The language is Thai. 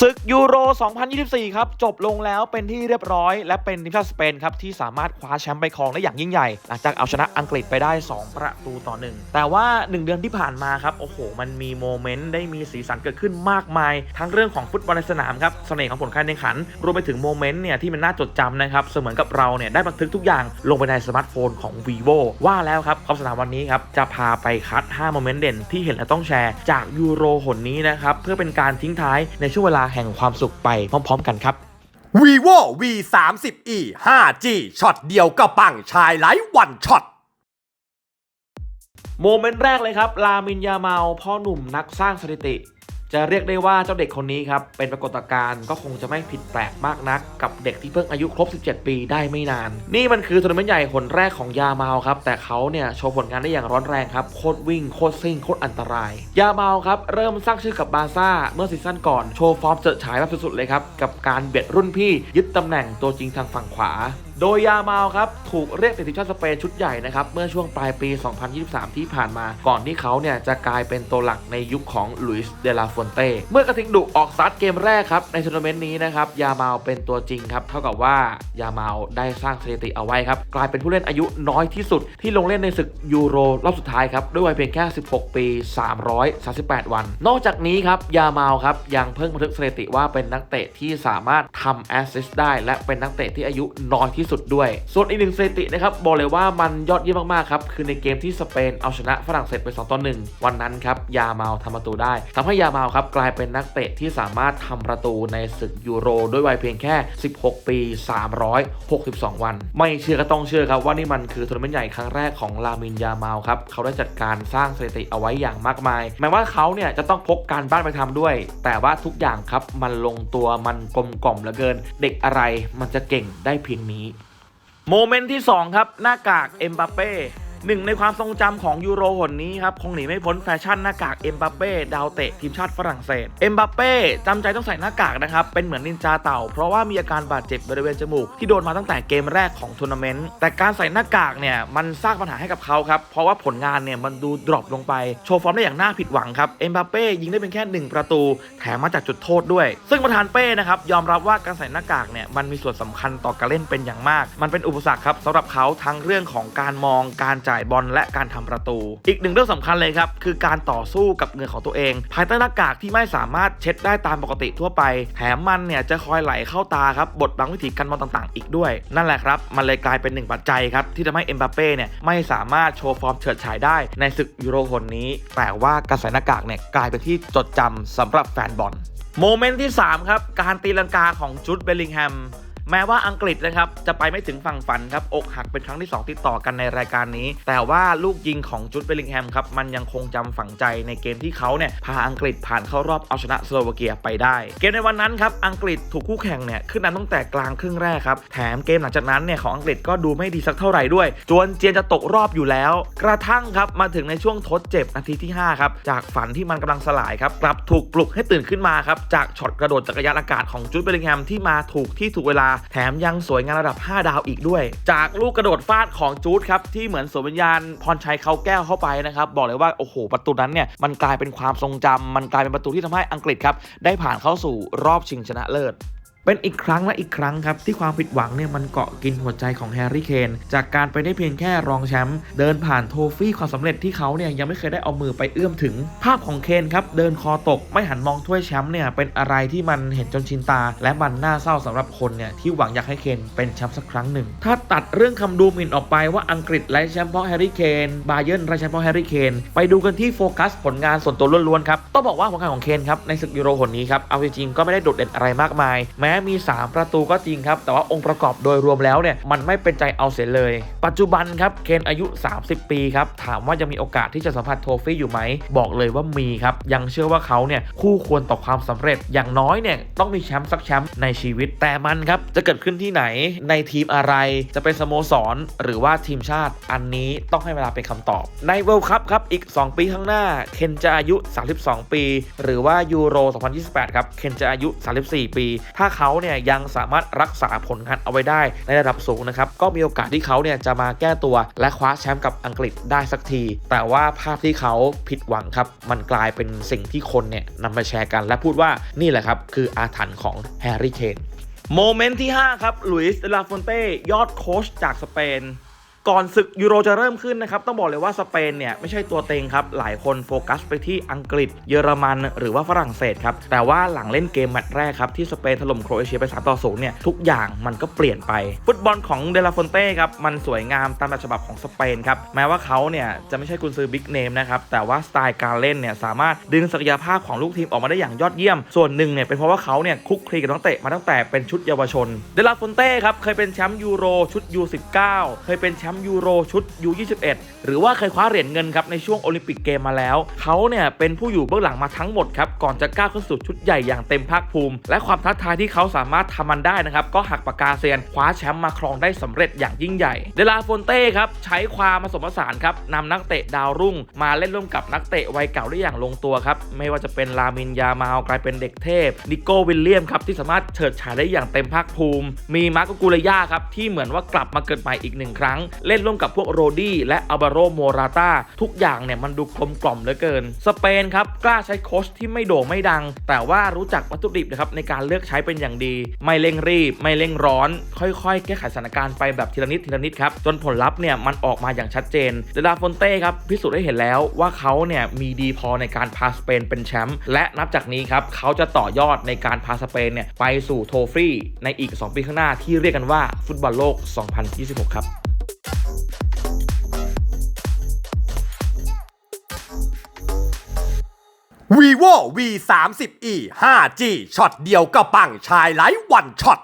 ศึกยูโร 2024 ครับ จบลงแล้วเป็นที่เรียบร้อย และเป็นทีมชาติสเปนครับ ที่สามารถคว้าแชมป์ไปครองได้อย่างยิ่งใหญ่ หลังจากเอาชนะอังกฤษไปได้ 2 ประตูต่อหนึ่งแต่ว่า 1 เดือนที่ผ่านมาครับ โอ้โห มันมีโมเมนต์ ได้มีสีสันเกิดขึ้นมากมาย ทั้งเรื่องของฟุตบอลในสนามครับเสน่ห์ของผลการแข่งขัน รวมไปถึงโมเมนต์เนี่ยที่มันน่าจดจำนะครับเสมือนกับเราเนี่ยได้บันทึกทุกอย่างลงไปในสมาร์ทโฟนของ vivo ว่าแล้วครับขอบสนามวันนี้ครับจะพาไปคัด 5 โมเมนต์เด่นที่เห็นและต้องแชร์จากยูโรหนนี้นะครับเพื่อเป็นการทิ้งท้ายในช่วงเวลาแห่งความสุขไปพร้อมๆ กันครับ vivo v 3 0 e 5G ช็อตเดียวก็ปังชายไลฟ์วันช็อตโมเมนต์แรกเลยครับ ลามินยาเมาพ่อหนุ่มนักสร้างสถิติ จะเรียกได้ว่าเจ้าเด็กคนนี้ครับ เป็นปรากฏการณ์ก็คงจะไม่ผิดแปลกมากนัก กับเด็กที่เพิ่งอายุครบ 17 ปีได้ไม่นาน นี่มันคือทัวร์นาเมนต์ใหญ่คนแรกของยาเมาครับ แต่เขาเนี่ยโชว์ผลงานได้อย่างร้อนแรงครับ โคตรวิ่ง โคตรซิ่ง โคตรอันตราย ยาเมาครับ เริ่มสร้างชื่อกับบาซ่า เมื่อซีซั่นก่อน โชว์ฟอร์มเจิดฉายแบบสุดๆเลยครับ กับการเบียดรุ่นพี่ยึดตำแหน่งตัวจริงทางฝั่งขวา โดยยามาลครับถูกเรียกติดทีมชาติสเปนชุดใหญ่นะครับเมื่อช่วงปลายปี 2023 ที่ผ่านมาก่อนที่เขาเนี่ยจะกลายเป็นตัวหลักในยุคของลุยส์เดลาฟอนเต้เมื่อกระทิงดุออกสตาร์ทเกมแรกครับในทัวร์นาเมนต์นี้นะครับยามาลเป็นตัวจริงครับเท่ากับว่ายามาลได้สร้างสถิติเอาไว้ครับกลายเป็นผู้เล่นอายุน้อยที่สุด ที่ลงเล่นในศึกยูโรรอบสุดท้ายครับด้วยวัยเพียงแค่ 16 ปี 338 วัน นอกจากนี้ครับยามาลครับยังเพิ่งบันทึกสถิติว่าเป็นนักเตะที่สามารถทำแอสซิสต์ได้ และเป็นนักเตะที่อายุน้อยที่สุดด้วย ส่วนอีกหนึ่งสถิตินะครับบอกเลยว่ามันยอดเยี่ยมมากๆครับคือในเกมที่สเปนเอาชนะฝรั่งเศสไป2ต่อ1วันนั้นครับยาเมาลทำประตูได้ทำให้ยาเมาลครับกลายเป็นนักเตะที่สามารถทำประตูในศึกยูโร ด้วยวัยเพียงแค่ 16 ปี 362 วัน ไม่เชื่อก็ต้องเชื่อครับว่านี่มันคือทัวร์นาเมนต์ใหญ่ครั้งแรกของลามินยาเมาลครับเขาได้จัดการสร้างสถิติเอาไว้อย่างมากมายแม้ว่าเขาเนี่ยจะต้องพกการบ้านไปทำด้วย แต่ว่าทุกอย่างครับมันลงตัวมันกลมกล่อมเหลือเกิน เด็กอะไรมันจะเก่งได้เพียงนี้ โมเมนต์ที่ 2 ครับ หน้ากากเอ็มบัปเป้ หนึ่งในความทรงจำของยูโรหนนี้ครับ คงหนีไม่พ้นแฟชั่นหน้ากาก เอ็มบัปเป้ดาวเตะทีมชาติฝรั่งเศส เอ็มบัปเป้จำใจต้องใส่หน้ากากนะครับ เป็นเหมือนนินจาเต่า เพราะว่ามีอาการบาดเจ็บบริเวณจมูก ที่โดนมาตั้งแต่เกมแรกของทัวร์นาเมนต์ แต่การใส่หน้ากากเนี่ย มันสร้างปัญหาให้กับเขาครับ เพราะว่าผลงานเนี่ยมันดูดรอปลงไป โชว์ฟอร์มได้อย่างน่าผิดหวังครับ เอ็มบัปเป้ยิงได้เป็นแค่หนึ่งประตู แถมมาจากจุดโทษด้วย ซึ่งประธานเป้นะครับยอมรับว่าการใส่หน้ากากเนี่ยมันมีส่วนสำคัญต่อการเล่นเป็นอย่างมาก มันเป็นอุปสรรคครับสำหรับเขาทั้งเรื่องของการมองการจ่ายบอลและการทำประตู อีกหนึ่งเรื่องสำคัญเลยครับ คือการต่อสู้กับเหงื่อของตัวเอง ภายใต้หน้ากากที่ไม่สามารถเช็ดได้ตามปกติทั่วไปแถมมันเนี่ยจะคอยไหลเข้าตาครับบทบังวิธีการมองต่างๆ อีกด้วย นั่นแหละครับ มันเลยกลายเป็นหนึ่งปัจจัยครับที่ทำให้เอ็มบัปเป้เนี่ยไม่สามารถโชว์ฟอร์มเฉิดฉายได้ในศึกยูโรคนนี้ แต่ว่าการใส่หน้ากากเนี่ยกลายเป็นที่จดจำสำหรับแฟนบอลโมเมนต์ที่ 3 ครับ การตีลังกาของจุดเบลลิงแฮม แม้ว่าอังกฤษนะครับจะไปไม่ถึงฝั่งฝันครับอกหักเป็นครั้งที่ 2 ติดต่อกันในรายการนี้ แต่ว่าลูกยิงของจุดเบลิงแฮมครับมันยังคงจำฝังใจในเกมที่เขาเนี่ยพาอังกฤษผ่านเข้ารอบเอาชนะสโลวาเกียไปได้ เกมในวันนั้นครับอังกฤษถูกคู่แข่งเนี่ยขึ้นนำตั้งแต่กลางครึ่งแรกครับแถมเกมหลังจากนั้นเนี่ยของอังกฤษก็ดูไม่ดีสักเท่าไหร่ด้วย จวนเจียนจะตกรอบอยู่แล้ว กระทั่งครับมาถึงในช่วงทดเจ็บนาทีที่ห้าครับจากฝันที่มันกำลังสลายครับกลับถูกปลุกให้ตื่นขึ้นมาครับจากช็อตกระโดดจักรยานอากาศของจูดเบลิงแฮมที่มาถูกที่ถูกเวลาแถมยังสวยงามระดับ 5 ดาวอีกด้วย จากลูกกระโดดฟาดของจูดครับ ที่เหมือนสวมวิญญาณพรชัยเขาแก้วเข้าไปนะครับ บอกเลยว่า โอ้โห ประตูนั้นเนี่ยมันกลายเป็นความทรงจำมันกลายเป็นประตูที่ทำให้อังกฤษครับได้ผ่านเข้าสู่รอบชิงชนะเลิศ เป็นอีกครั้งและอีกครั้งครับ ที่ความผิดหวังเนี่ยมันเกาะกินหัวใจของแฮร์รี่เคนจากการไปได้เพียงแค่รองแชมป์เดินผ่านโทฟี่ความสำเร็จที่เขาเนี่ยยังไม่เคยได้เอามือไปเอื้อมถึง ภาพของเคนครับเดินคอตกไม่หันมองถ้วยแชมป์เนี่ยเป็นอะไรที่มันเห็นจนชินตา และมันน่าเศร้าสำหรับคนเนี่ยที่หวังอยากให้เคนเป็นแชมป์สักครั้งหนึ่ง ถ้าตัดเรื่องคำดูหมิ่นออกไปว่าอังกฤษไร้แชมป์เพราะแฮร์รี่เคนบาเยิร์นไร้แชมป์เพราะแฮร์รี่เคนไปดูกันที่โฟกัสผลงานส่วนตัวล้วนๆครับต้องบอกว่าผลงานของเคนครับในศึกยูโรหนนี้ครับเอาจริงๆก็ไม่ได้โดดเด่นอะไรมากมายแม้มี 3 ประตูก็จริงครับแต่ว่าองค์ประกอบโดยรวมแล้วเนี่ยมันไม่เป็นใจเอาเสียเลย ปัจจุบันครับเคนอายุ 30 ปีครับถามว่ายังมีโอกาสที่จะสัมผัสโทฟี่อยู่ไหมบอกเลยว่ามีครับยังเชื่อว่าเขาเนี่ยคู่ควรต่อความสำเร็จอย่างน้อยเนี่ยต้องมีแชมป์สักแชมป์ในชีวิตแต่มันครับจะเกิดขึ้นที่ไหนในทีมอะไรจะเป็นสโมสร หรือว่าทีมชาติอันนี้ต้องให้เวลาเป็นคำตอบ ในเวิลด์คัพครับอีก 2 ปีข้างหน้า เคนจะอายุ 32 ปี หรือว่ายูโร 2028 ครับเคนจะอายุ 34 ปี ถ้าเขาเขาเนี่ยยังสามารถรักษาผลงานเอาไว้ได้ในระดับสูงนะครับก็มีโอกาสที่เขาเนี่ยจะมาแก้ตัวและคว้าแชมป์กับอังกฤษได้สักที แต่ว่าภาพที่เขาผิดหวังครับมันกลายเป็นสิ่งที่คนเนี่ยนำมาแชร์กัน และพูดว่านี่แหละครับคืออาถรรพ์ของแฮร์รี่เคนโมเมนต์ที่ 5 ครับลุยส์ ลาฟอนเต้ ยอดโค้ชจากสเปน ก่อนศึกยูโรจะเริ่มขึ้นนะครับ ต้องบอกเลยว่าสเปนเนี่ยไม่ใช่ตัวเต็งครับ หลายคนโฟกัสไปที่อังกฤษ เยอรมัน หรือว่าฝรั่งเศสครับ แต่ว่าหลังเล่นเกมแมตช์แรกครับ ที่สเปนถล่มโครเอเชียไป3ต่อ0เนี่ยทุกอย่างมันก็เปลี่ยนไป ฟุตบอลของเดลาฟอนเต้ครับ มันสวยงามตามแบบฉบับของสเปนครับ แม้ว่าเขาเนี่ยจะไม่ใช่กุนซือบิ๊กเนมนะครับแต่ว่าสไตล์การเล่นเนี่ยสามารถดึงศักยภาพของลูกทีมออกมาได้อย่างยอดเยี่ยม ส่วนหนึ่งเนี่ยเป็นเพราะว่าเขาเนี่ยคุกคลีกับนักเตะมาตั้งแต่เป็นชุดเยาวชน เดลาฟอนเต้ครับเคยเป็นแชมป์ยูโรชุด U19 เคยเป็นแชมปยูโรชุด U21 หรือว่าเคยคว้าเหรียญเงินครับในช่วงโอลิมปิกเกมมาแล้วเขาเนี่ยเป็นผู้อยู่เบื้องหลังมาทั้งหมดครับก่อนจะก้าวขึ้นสู่ชุดใหญ่อย่างเต็มภาคภูมิ และความท้าทายที่เขาสามารถทำมันได้นะครับก็หักปากกาเซียนคว้าแชมป์มาครองได้สำเร็จอย่างยิ่งใหญ่ เดลาฟอนเต้ครับใช้ความผสมผสานครับนำนักเตะดาวรุ่ง มาเล่นร่วมกับนักเตะวัยเก่าได้อย่างลงตัวครับไม่ว่าจะเป็นลามินยามาวกลายเป็นเด็กเทพนิโก้วิลเลียมครับที่สามารถเฉิดฉายได้อย่างเต็มภาคภูมิ มีมาร์โกกูเลย่าครับที่เหมือนว่ากลับมาเกิดใหม่อีกหนึ่งครั้งเล่นร่วมกับพวกโรดี้และอัลบาโรโมราตาทุกอย่างเนี่ยมันดูกลมกล่อมเหลือเกิน สเปนครับกล้าใช้โค้ชที่ไม่โด่งไม่ดัง แต่ว่ารู้จักวัตถุดิบนะครับในการเลือกใช้เป็นอย่างดี ไม่เร่งรีบ ไม่เร่งร้อน ค่อยๆ แก้ไขสถานการณ์ไปแบบทีละนิดทีละนิดครับจนผลลัพธ์เนี่ยมันออกมาอย่างชัดเจนเดลาฟอนเต้ครับพิสูจน์ให้เห็นแล้วว่าเขาเนี่ยมีดีพอในการพาสเปนเป็นแชมป์และนับจากนี้ครับเขาจะต่อยอดในการพาสเปนเนี่ยไปสู่โทฟี่ในอีก 2 ปีข้างหน้าที่เรียกกันว่าฟุตบอลโลก 2026 ครับ vivo v 3 0 e 5G ช็อตเดียวก็ปังชายไลฟ์วันช็อต